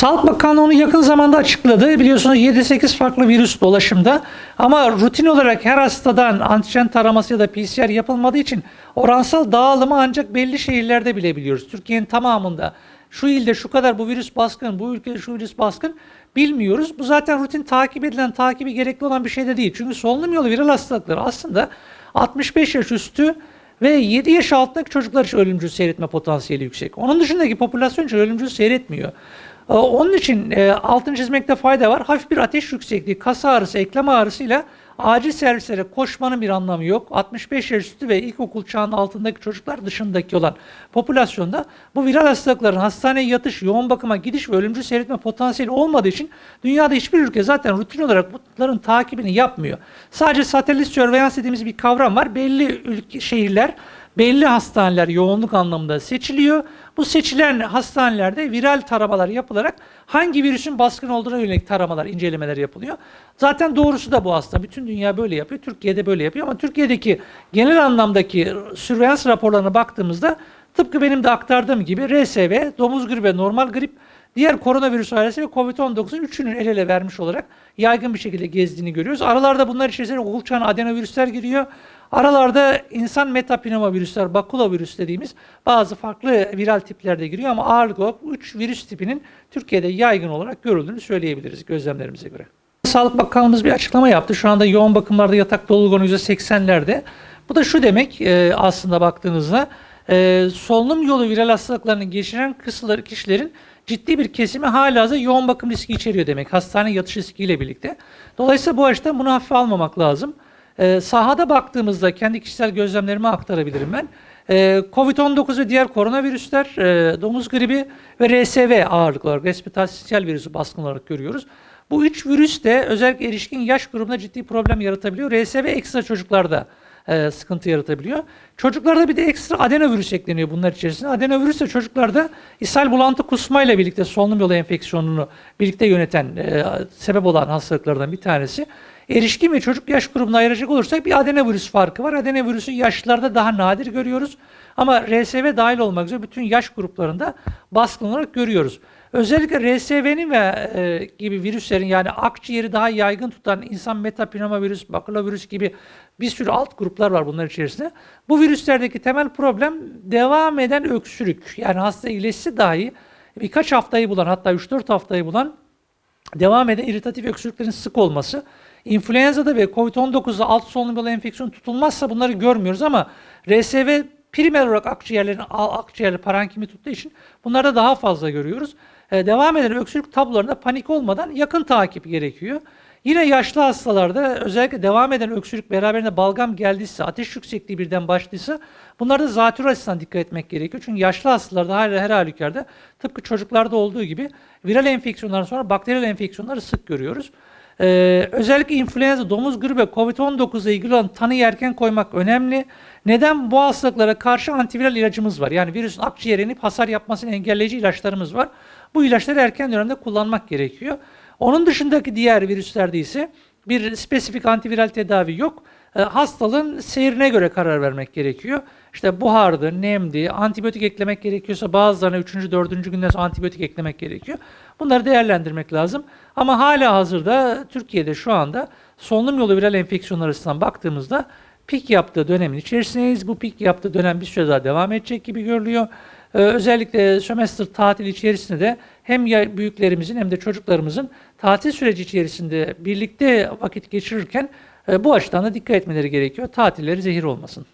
Sağlık Bakanlığı onu yakın zamanda açıkladı. Biliyorsunuz 7-8 farklı virüs dolaşımda. Ama rutin olarak her hastadan antijen taraması ya da PCR yapılmadığı için oransal dağılımı ancak belli şehirlerde bilebiliyoruz. Türkiye'nin tamamında şu ilde şu kadar bu virüs baskın, bu ülkede şu virüs baskın bilmiyoruz. Bu zaten rutin takip edilen, takibi gerekli olan bir şey de değil. Çünkü solunum yolu viral hastalıkları aslında 65 yaş üstü ve 7 yaş altındaki çocuklar için ölümcül seyretme potansiyeli yüksek. Onun dışındaki popülasyon için ölümcül seyretmiyor. Ee, Onun için e, altını çizmekte fayda var. Hafif bir ateş yüksekliği, kas ağrısı, eklem ağrısıyla acil servislere koşmanın bir anlamı yok. 65 yaş üstü ve ilkokul çağının altındaki çocuklar dışındaki olan popülasyonda bu viral hastalıkların hastaneye yatış, yoğun bakıma gidiş ve ölümcül seyretme potansiyeli olmadığı için dünyada hiçbir ülke zaten rutin olarak bunların takibini yapmıyor. Sadece satelit surveillance dediğimiz bir kavram var. Belli ülke, şehirler belli hastaneler yoğunluk anlamında seçiliyor. Bu seçilen hastanelerde viral taramalar yapılarak hangi virüsün baskın olduğuna yönelik taramalar, incelemeler yapılıyor. Zaten doğrusu da bu aslında. Bütün dünya böyle yapıyor. Türkiye'de böyle yapıyor ama Türkiye'deki genel anlamdaki sürveyans raporlarına baktığımızda tıpkı benim de aktardığım gibi RSV, domuz gribi ve normal grip Diğer koronavirüs ailesi ve COVID-19'un üçünün el ele vermiş olarak yaygın bir şekilde gezdiğini görüyoruz. Aralarda bunlar içerisinde uçan adenovirüsler giriyor. Aralarda insan metapneumovirüsler, bakula virüs dediğimiz bazı farklı viral tipler de giriyor ama ağırlıklı olarak bu üç virüs tipinin Türkiye'de yaygın olarak görüldüğünü söyleyebiliriz gözlemlerimize göre. Sağlık Bakanlığımız bir açıklama yaptı. Şu anda yoğun bakımlarda yatak doluluk oranı %80'lerde. Bu da şu demek e, aslında baktığınızda e, solunum yolu viral hastalıklarını geçiren kısımları kişilerin ciddi bir kesimi hala yoğun bakım riski içeriyor demek. Hastane yatış riskiyle birlikte. Dolayısıyla bu açıdan bunu hafife almamak lazım. Ee, sahada baktığımızda kendi kişisel gözlemlerimi aktarabilirim ben. Ee, Covid-19 ve diğer koronavirüsler, e, domuz gribi ve RSV ağırlıklı olarak respirasyon virüsü baskın olarak görüyoruz. Bu üç virüs de özellikle erişkin yaş grubunda ciddi problem yaratabiliyor. RSV ekstra çocuklarda e, sıkıntı yaratabiliyor. Çocuklarda bir de ekstra adenovirüs ekleniyor bunlar içerisinde. Adenovirüs de çocuklarda ishal bulantı kusmayla birlikte solunum yolu enfeksiyonunu birlikte yöneten, e, sebep olan hastalıklardan bir tanesi. Erişkin ve çocuk yaş grubuna ayıracak olursak bir adenovirüs farkı var. Adenovirüsü yaşlılarda daha nadir görüyoruz. Ama RSV dahil olmak üzere bütün yaş gruplarında baskın olarak görüyoruz. Özellikle RSV'nin ve e, gibi virüslerin yani akciğeri daha yaygın tutan insan metapneumovirüs, bakulovirüs gibi bir sürü alt gruplar var bunlar içerisinde. Bu virüslerdeki temel problem devam eden öksürük. Yani hasta iyileşse dahi birkaç haftayı bulan hatta 3-4 haftayı bulan devam eden iritatif öksürüklerin sık olması. İnfluenza'da ve COVID-19'da alt solunum yolu enfeksiyonu tutulmazsa bunları görmüyoruz ama RSV primer olarak akciğerlerin akciğerleri parankimi tuttuğu için bunlarda daha fazla görüyoruz. Ee, devam eden öksürük tablolarında panik olmadan yakın takip gerekiyor. Yine yaşlı hastalarda özellikle devam eden öksürük beraberinde balgam geldiyse, ateş yüksekliği birden başlıysa bunlarda zatürre açısından dikkat etmek gerekiyor. Çünkü yaşlı hastalarda her, her halükarda tıpkı çocuklarda olduğu gibi viral enfeksiyonlardan sonra bakteriyel enfeksiyonları sık görüyoruz. Ee, özellikle influenza, domuz gribi, COVID-19 ile ilgili olan tanıyı erken koymak önemli. Neden? Bu hastalıklara karşı antiviral ilacımız var. Yani virüsün akciğere inip hasar yapmasını engelleyici ilaçlarımız var. Bu ilaçları erken dönemde kullanmak gerekiyor. Onun dışındaki diğer virüslerde ise bir spesifik antiviral tedavi yok. E, hastalığın seyrine göre karar vermek gerekiyor. İşte buhardı, nemdi, antibiyotik eklemek gerekiyorsa bazılarına 3. 4. günden sonra antibiyotik eklemek gerekiyor. Bunları değerlendirmek lazım. Ama hala hazırda Türkiye'de şu anda solunum yolu viral enfeksiyonlar açısından baktığımızda pik yaptığı dönemin içerisindeyiz. Bu pik yaptığı dönem bir süre daha devam edecek gibi görülüyor. Ee, özellikle sömestr tatil içerisinde de hem büyüklerimizin hem de çocuklarımızın tatil süreci içerisinde birlikte vakit geçirirken e, bu açıdan da dikkat etmeleri gerekiyor. Tatilleri zehir olmasın.